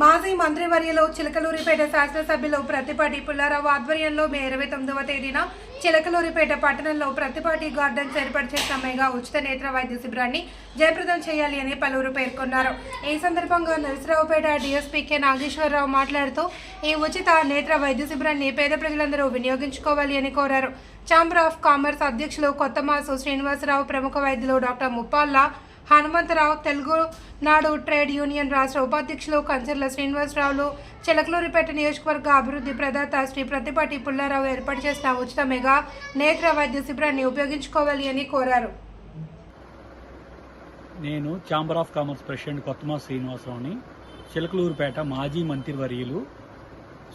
మాజీ మంత్రివర్యలో చిలకలూరిపేట శాసనసభ్యులు ప్రతిపాటి పుల్లారావు ఆధ్వర్యంలో మే ఇరవై తొమ్మిదవ తేదీన చిలకలూరిపేట పట్టణంలో ప్రతిపాటి గార్డెన్స్ ఏర్పాటు చేసిన మెగా ఉచిత నేత్ర వైద్య శిబిరాన్ని జయప్రదం చేయాలి అని పలువురు పేర్కొన్నారు. ఈ సందర్భంగా నరసరావుపేట డిఎస్పీ కె నాగేశ్వరరావు మాట్లాడుతూ ఈ ఉచిత నేత్ర వైద్య శిబిరాన్ని పేద ప్రజలందరూ వినియోగించుకోవాలి అని కోరారు. ఛాంబర్ ఆఫ్ కామర్స్ అధ్యక్షులు కొత్తమాసు శ్రీనివాసరావు ప్రముఖ వైద్యులు డాక్టర్ ముప్పాల్లా హనుమంతరావు తెలుగు నాడు ట్రేడ్ యూనియన్ రాష్ట్ర ఉపాధ్యక్షులు కంచర్ల శ్రీనివాసరావులు చిలకలూరిపేట నియోజకవర్గ అభివృద్ధి ప్రదాత శ్రీ ప్రతిపాటి పుల్లారావు ఏర్పాటు చేసిన ఉచిత మెగా నేత్ర వైద్య శిబిరాన్ని ఉపయోగించుకోవాలి అని కోరారు. నేను ఛాంబర్ ఆఫ్ కామర్స్ ప్రెసిడెంట్ కొత్తమా శ్రీనివాసరావుని చిలకలూరుపేట మాజీ మంత్రివర్యులు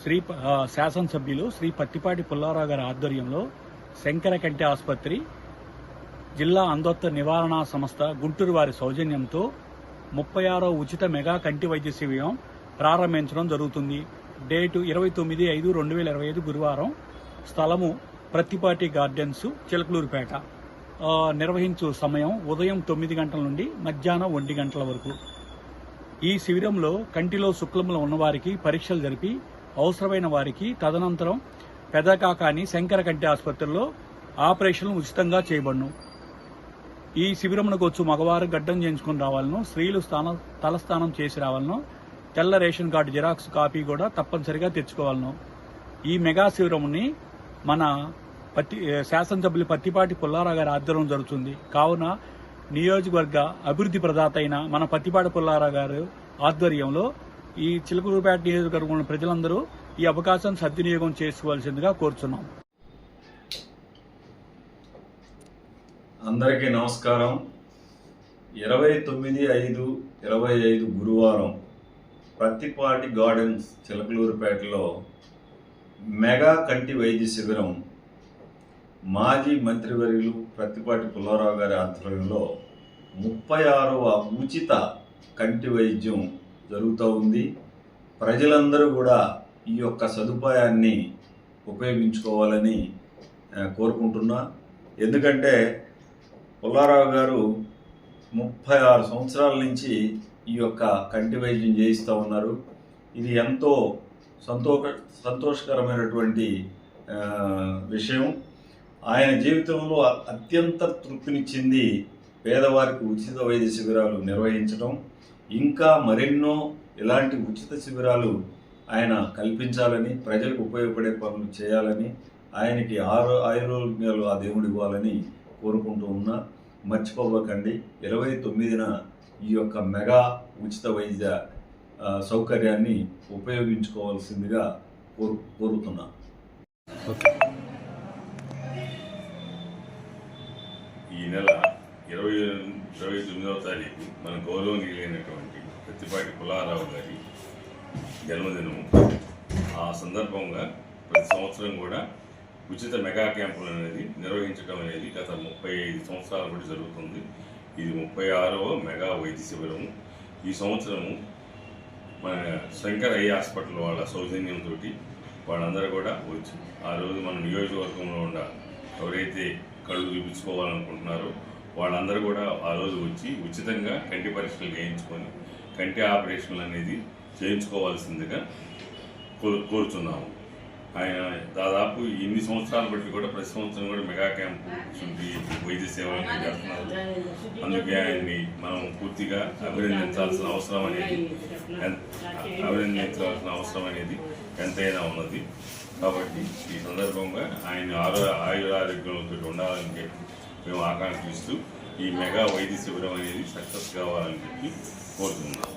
శ్రీ శాసనసభ్యులు శ్రీ పత్తిపాటి పుల్లారావు గారి ఆధ్వర్యంలో శంకరకంటి ఆసుపత్రి జిల్లా అంధత్వ నివారణ సంస్థ గుంటూరు వారి సౌజన్యంతో ముప్పై ఆరో ఉచిత మెగా కంటి వైద్య శిబిరం ప్రారంభించడం జరుగుతుంది. డేటు ఇరవై తొమ్మిది ఐదు రెండు వేల ఇరవై ఐదు గురువారం. స్థలము ప్రతిపాటి గార్డెన్స్ చిలకలూరుపేట. నిర్వహించు సమయం ఉదయం తొమ్మిది గంటల నుండి మధ్యాహ్నం ఒంటి గంటల వరకు. ఈ శిబిరంలో కంటిలో శుక్లములు ఉన్నవారికి పరీక్షలు జరిపి అవసరమైన వారికి తదనంతరం పెదకాకాని శంకర కంటి ఆసుపత్రిలో ఆపరేషన్లు ఉచితంగా చేయబడును. ఈ శిబిరమునకు వచ్చు మగవారు గడ్డం చేయించుకుని రావాలను స్త్రీలు స్థానం తలస్నానం చేసి రావాలను తెల్ల రేషన్ కార్డు జిరాక్స్ కాపీ కూడా తప్పనిసరిగా తెచ్చుకోవాలను. ఈ మెగా శిబిరముని మన పత్తి శాసనసభ్యులు పత్తిపాటి పుల్లారావు గారి ఆధ్వర్యం జరుగుతుంది. కావున నియోజకవర్గ అభివృద్ధి ప్రదాత అయిన మన పత్తిపాటి పుల్లారావు గారు ఆధ్వర్యంలో ఈ చిలుకూరుపేట నియోజకవర్గంలో ప్రజలందరూ ఈ అవకాశం సద్వినియోగం చేసుకోవాల్సిందిగా కోరుచున్నాం. అందరికీ నమస్కారం. ఇరవై తొమ్మిది ఐదు ఇరవై ఐదు గురువారం ప్రత్తిపాటి గార్డెన్స్ చిలకలూరుపేటలో మెగా కంటి వైద్య శిబిరం మాజీ మంత్రివర్యులు ప్రత్తిపాటి పుల్లారావు గారి ఆధ్వర్యంలో ముప్పై ఆరవ ఉచిత కంటి వైద్యం జరుగుతూ ఉంది. ప్రజలందరూ కూడా ఈ యొక్క సదుపాయాన్ని ఉపయోగించుకోవాలని కోరుకుంటున్నా. ఎందుకంటే పుల్లారావు గారు ముప్పై ఆరు సంవత్సరాల నుంచి ఈ యొక్క కంటి వైద్యం చేయిస్తూ ఉన్నారు. ఇది ఎంతో సంతోష సంతోషకరమైనటువంటి విషయం. ఆయన జీవితంలో అత్యంత తృప్తినిచ్చింది పేదవారికి ఉచిత వైద్య శిబిరాలు నిర్వహించడం ఇంకా మరెన్నో ఇలాంటి ఉచిత శిబిరాలు ఆయన కల్పించాలని ప్రజలకు ఉపయోగపడే పనులు చేయాలని ఆయనకి ఆరో ఆయుర్వేదాలు ఆ దేవుడు ఇవ్వాలని కోరుకుంటూ ఉన్నా మర్చిపోబోకండి ఇరవై తొమ్మిదిన ఈ యొక్క మెగా ఉచిత వైద్య సౌకర్యాన్ని ఉపయోగించుకోవాల్సిందిగా కోరు కోరుతున్నా. ఈ నెల ఇరవై ఇరవై తొమ్మిదవ తారీఖు మన గౌరవనీయులైనటువంటి ప్రతిపాటి పుల్లారావు గారి జన్మదినము. ఆ సందర్భంగా ప్రతి సంవత్సరం కూడా ఉచిత మెగా క్యాంపులు అనేది నిర్వహించడం అనేది గత ముప్పై ఐదు సంవత్సరాల నుండి జరుగుతుంది. ఇది ముప్పై ఆరవ మెగా వైద్య శిబిరము. ఈ సంవత్సరము మన శంకర్ ఐ హాస్పిటల్ వాళ్ళ సౌజన్యంతో వాళ్ళందరూ కూడా వచ్చి ఆ రోజు మన నియోజకవర్గంలో ఉన్న ఎవరైతే కళ్ళు చూపించుకోవాలనుకుంటున్నారో వాళ్ళందరూ కూడా ఆ రోజు వచ్చి ఉచితంగా కంటి పరీక్షలు చేయించుకొని కంటి ఆపరేషన్లు అనేది చేయించుకోవాల్సిందిగా కోరు కోరుచున్నాము. ఆయన దాదాపు ఇన్ని సంవత్సరాలు బట్టి కూడా ప్రతి సంవత్సరం కూడా మెగా క్యాంపు చుంటి వైద్య సేవలను చేస్తున్నారు. అందుకే ఆయన్ని మనం పూర్తిగా అభినందించాల్సిన అవసరం అనేది అభినందించాల్సిన అవసరం అనేది ఎంతైనా ఉన్నది. కాబట్టి ఈ సందర్భంగా ఆయన ఆరో ఆయుర ఆరోగ్యంతో ఉండాలని చెప్పి మేము ఆకాంక్షిస్తూ ఈ మెగా వైద్య శిబిరం అనేది సక్సెస్ కావాలని చెప్పి కోరుతున్నాం.